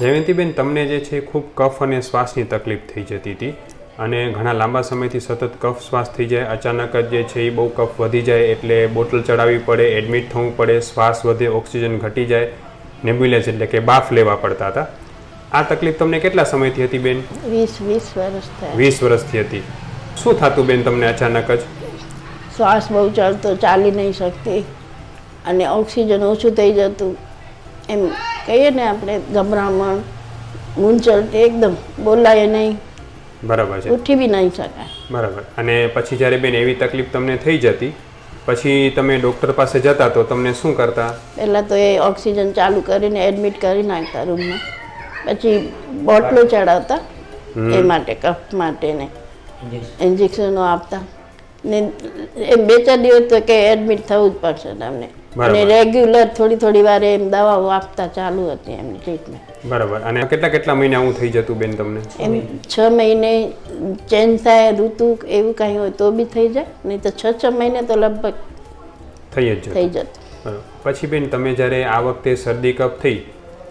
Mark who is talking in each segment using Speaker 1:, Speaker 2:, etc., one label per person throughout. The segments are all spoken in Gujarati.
Speaker 1: જયંતીબેન તમને જે છે ખૂબ કફ અને શ્વાસની તકલીફ થઈ જતી હતી અને ઘણા લાંબા સમયથી સતત કફ શ્વાસ થઈ જાય. અચાનક જ જે છે એ બહુ કફ વધી જાય એટલે બોટલ ચડાવવી પડે એડમિટ થવું પડે શ્વાસ વધે ઓક્સિજન ઘટી જાય નેબ્યુલેસ એટલે કે બાફ લેવા પડતા હતા. આ તકલીફ તમને કેટલા સમયથી હતી બેન?
Speaker 2: વીસ વીસ વર્ષ થયા.
Speaker 1: વીસ વર્ષથી હતી. શું થતું બેન તમને અચાનક જ?
Speaker 2: શ્વાસ બહુ ચડતો ચાલી નહીં શકતી અને ઓક્સિજન ઓછું થઈ જતું. એમ કહીએ ને આપણે ગભરામણ મૂંઝવણ એકદમ બોલાય નહીં.
Speaker 1: બરાબર છે.
Speaker 2: ઉઠી બી નહીં શકાય.
Speaker 1: બરાબર. અને પછી જ્યારે બેન એવી તકલીફ તમને થઈ જતી પછી તમે ડૉક્ટર પાસે જતા તો તમને શું કરતા?
Speaker 2: પહેલાં તો એ ઓક્સિજન ચાલુ કરીને એડમિટ કરી નાખતા રૂમમાં. પછી બોટલો ચડાવતા એ માટે કફ માટે ને ઇન્જેક્શનો આપતા. ને એ બે ચાર દિવસ તો કે એડમિટ થવું જ પડશે તમને. અને રેગ્યુલર થોડી થોડી વાર એમ દવાઓ આપતા ચાલુ હતી એમની ટ્રીટમેન્ટ
Speaker 1: બરાબર. અને કેટલા કેટલા મહિના આવું થઈ જતું બેન તમને?
Speaker 2: એમ છ મહિને ચેન્જ થાય ઋતુ એવું કાંઈ હોય તો બી થઈ જાય નહીં તો છ છ મહિને તો લગભગ
Speaker 1: થઈ જ
Speaker 2: થઈ જતું.
Speaker 1: પછી બેન તમે જ્યારે આ વખતે શરદી કફ થઈ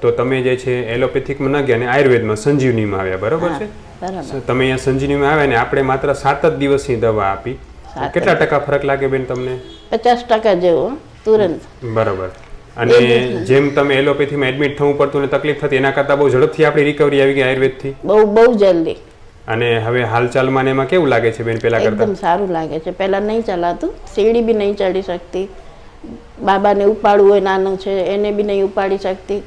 Speaker 1: તો તમે જે છે એલોપેથિકમાં ન ગયા અને આયુર્વેદમાં સંજીવનીમાં આવ્યા બરાબર છે?
Speaker 2: બરાબર.
Speaker 1: તમે અહીંયા સંજીવનીમાં આવ્યા ને આપણે માત્ર સાત જ દિવસની દવા આપી. કેટલા ટકા ફરક લાગે બેન તમને?
Speaker 2: પચાસ ટકા જેવો. તુરંત.
Speaker 1: બરાબર. અને જેમ તમે એલોપેથીમાં એડમિટ થવું પડતું ને તકલીફ થતી એના કરતાં બહુ ઝડપથી આપણી રિકવરી આવી ગઈ આયુર્વેદથી.
Speaker 2: બહુ બહુ જલ્દી.
Speaker 1: અને હવે હાલચાલમાં ને એમાં કેવું લાગે છે બેન પેલા કરતા?
Speaker 2: એકદમ સારું લાગે છે. પહેલા નહીં ચલાતું સીડી બી નહીં ચડી શકતી. બાબાને ઉપાડવું હોય નાનું છે એને બી નહીં ઉપાડી શકતી.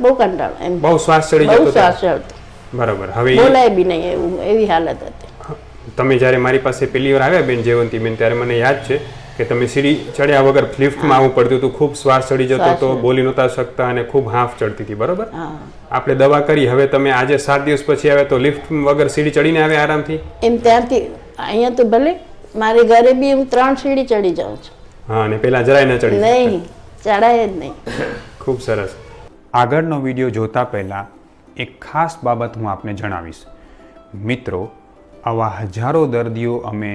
Speaker 2: બહુ કંટાળો એમ.
Speaker 1: બહુ શ્વાસ ચડી જતો બહુ
Speaker 2: શ્વાસ ચડતો.
Speaker 1: બરાબર. હવે
Speaker 2: બોલાય બી નહીં એવું એવી હાલત હતી.
Speaker 1: તમે જ્યારે મારી પાસે પહેલી વાર આવ્યા બેન જેવંતી બેન ત્યારે મને યાદ છે કે તમે સીડી ચડ્યા વગર લિફ્ટમાં આવવું પડતું હતું ખૂબ શ્વાસ ચડી જતો
Speaker 2: તો
Speaker 1: બોલી નહોતા શકતા અને ખૂબ હાંફ ચડતી હતી બરોબર? આપણે દવા કરી હવે તમે આજે સાત દિવસ પછી આવે તો લિફ્ટ વગર સીડી ચડીને આવે આરામથી?
Speaker 2: એમ ત્યારથી અહીંયા તો ભલે મારે ઘરે બી હું ત્રણ સીડી ચડી જાઉં છું.
Speaker 1: હા અને પહેલા જરાય ન ચડી
Speaker 2: નહીં ચડાય જ નહીં.
Speaker 1: ખૂબ સરસ. આગળનો વીડિયો જોતા પહેલાં એક ખાસ બાબત હું આપને જણાવીશ. મિત્રો આવા હજારો દર્દીઓ અમે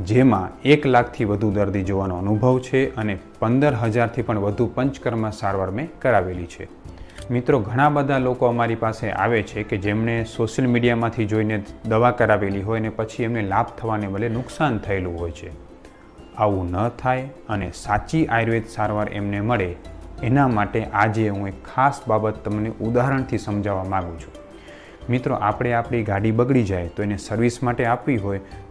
Speaker 1: જેમાં એક લાખથી વધુ દર્દી જોવાનો અનુભવ છે અને પંદર હજારથી પણ વધુ પંચકર્મ સારવાર મેં કરાવેલી છે. મિત્રો, ઘણા બધા લોકો અમારી પાસે આવે છે કે જેમણે સોશિયલ મીડિયામાંથી જોઈને દવા કરાવેલી હોય અને પછી એમને લાભ થવાને બદલે નુકસાન થયેલું હોય છે. આવું ન થાય અને સાચી આયુર્વેદ સારવાર એમને મળે, એના માટે આજે હું એક ખાસ બાબત તમને ઉદાહરણથી સમજાવવા માગું છું. મિત્રો, આપણે આપણી ગાડી બગડી જાય તો એને સર્વિસ માટે આપવી હોય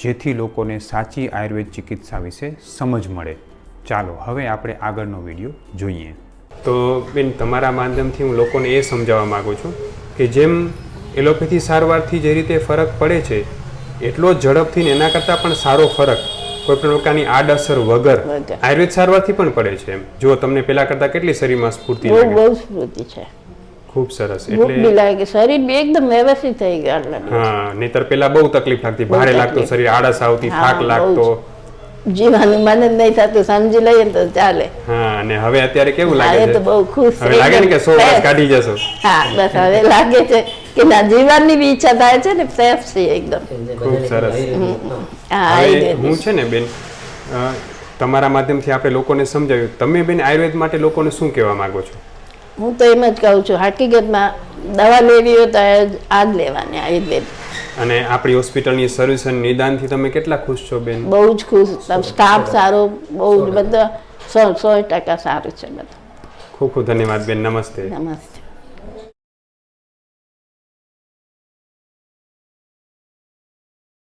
Speaker 1: જેથી લોકોને સાચી આયુર્વેદ ચિકિત્સા વિશે સમજ મળે. ચાલો હવે આપણે આગળનો વીડિયો જોઈએ.
Speaker 3: તો બેન તમારા માધ્યમથી હું લોકોને એ સમજાવવા માગું છું કે જેમ એલોપેથી સારવારથી જે રીતે ફરક પડે છે એટલો જ ઝડપથી ને એના કરતાં પણ સારો ફરક કોઈ પણ પ્રકારની આડઅસર વગર. આયુર્વેદ સારવારથી પણ પડે છે એમ. જો તમને પેલા કરતાં કેટલી શરીરમાં સ્ફૂર્તિ
Speaker 2: બહુ
Speaker 3: લાગે?
Speaker 2: છે.
Speaker 3: ખૂબ સરસ.
Speaker 2: ભૂખ બી લાગે શરીર બી એકદમ વ્યવસ્થિત થઈ ગયું
Speaker 3: હા નહીતર પેલા બહુ તકલીફ લાગતી ભારે લાગતું શરીર આળસ આવતી થાક લાગતો.
Speaker 2: જીવાનું મન જ નહીં થતું સમજી લઈએ તો ચાલે.
Speaker 3: હા અને હવે અત્યારે કેવું લાગે
Speaker 2: છે? તો બહુ ખુશ
Speaker 3: હવે લાગે ને કે સો વર્ષ કાઢી જશો?
Speaker 2: હા બસ હવે લાગે છે કે ના જીવનની બી ઈચ્છા થાય છે ને સેફ છે એકદમ.
Speaker 3: ખૂબ સરસ.
Speaker 2: હા.
Speaker 3: હું છે ને બેન તમારા માધ્યમથી આપણે લોકોને સમજાવ્યું. તમે બેન આયુર્વેદ માટે લોકોને શું કહેવા માંગો છો?
Speaker 2: હું તો એમ જ કહું છું હકીકતમાં દવા લેવી હોય તો આ જ લેવાની આયુર્વેદ
Speaker 3: અને આપણી હોસ્પિટલની સર્વિસ અને નિદાનથી તમે કેટલા ખુશ છો બેન?
Speaker 2: બહુ જ ખુશ. સ્ટાફ સારો બહુ જ બધા સો સો ટકા સારું છે બધા.
Speaker 3: ખૂબ ખૂબ ધન્યવાદ બેન. નમસ્તે.
Speaker 2: નમસ્તે.